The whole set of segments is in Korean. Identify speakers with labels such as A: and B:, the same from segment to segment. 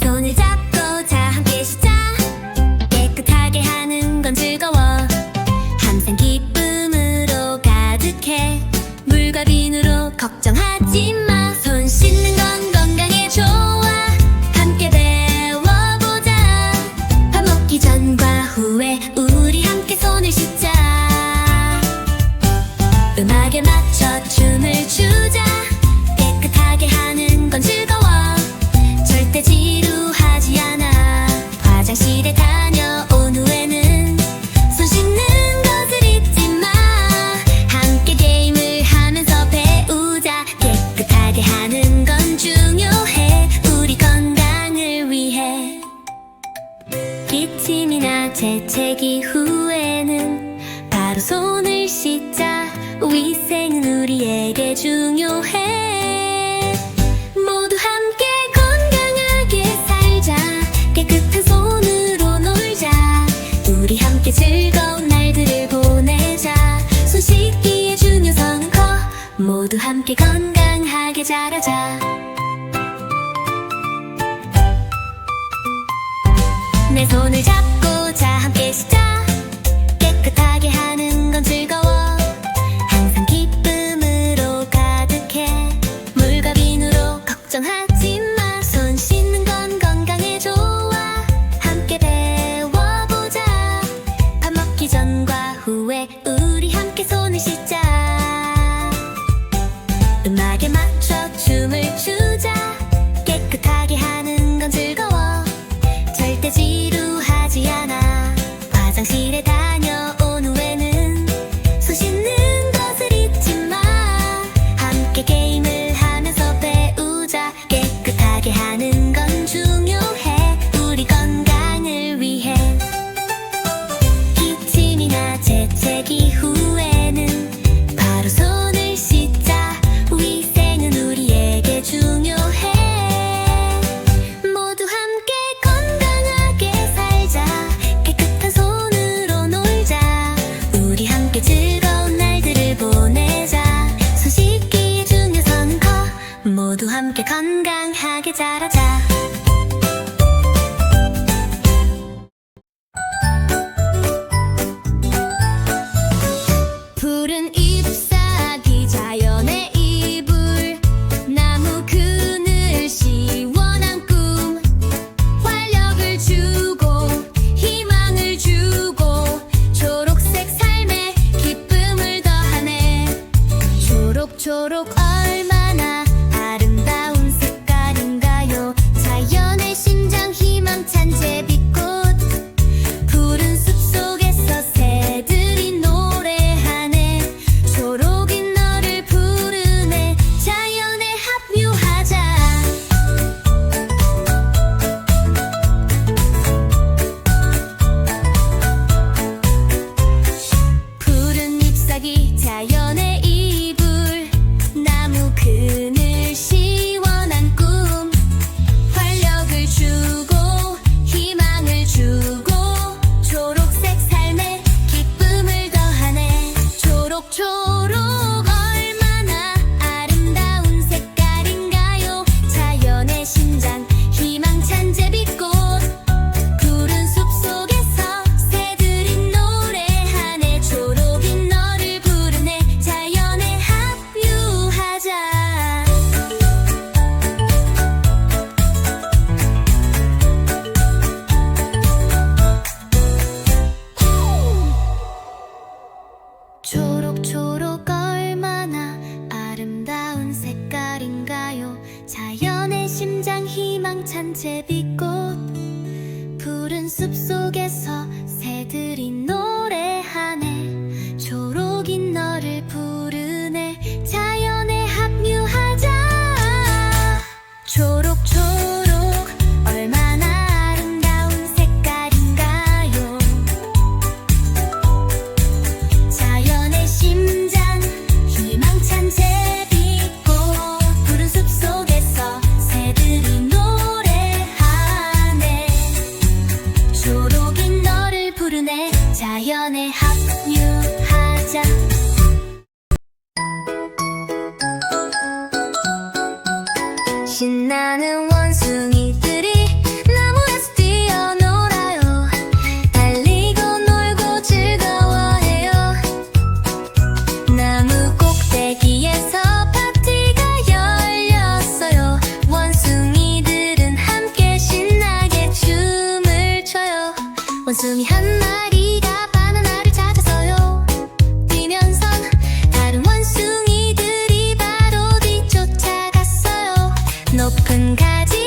A: 돈을 자 재채 기후에는 바로 손을 씻자. 위생은 우리에게 중요해. 모두 함께 건강하게 살자. 깨끗한 손으로 놀자. 우리 함께 즐거운 날들을 보내자. 손 씻기의 중요성은 커 모두 함께 건강하게 자라자. 내 손을 잡고 자 함께 시작 깨끗하게 하자. da da da 제비꽃 푸른 숲속에서 사슴이 한 마리가 바나나를 찾았어요. 뛰면서 다른 원숭이들이 바로 뒤쫓아갔어요. 높은 가지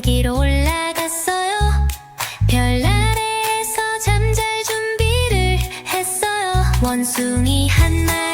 A: 제 뒤로 올라갔어요. 별나래에서 잠잘 준비를 했어요. 원숭이 한 마리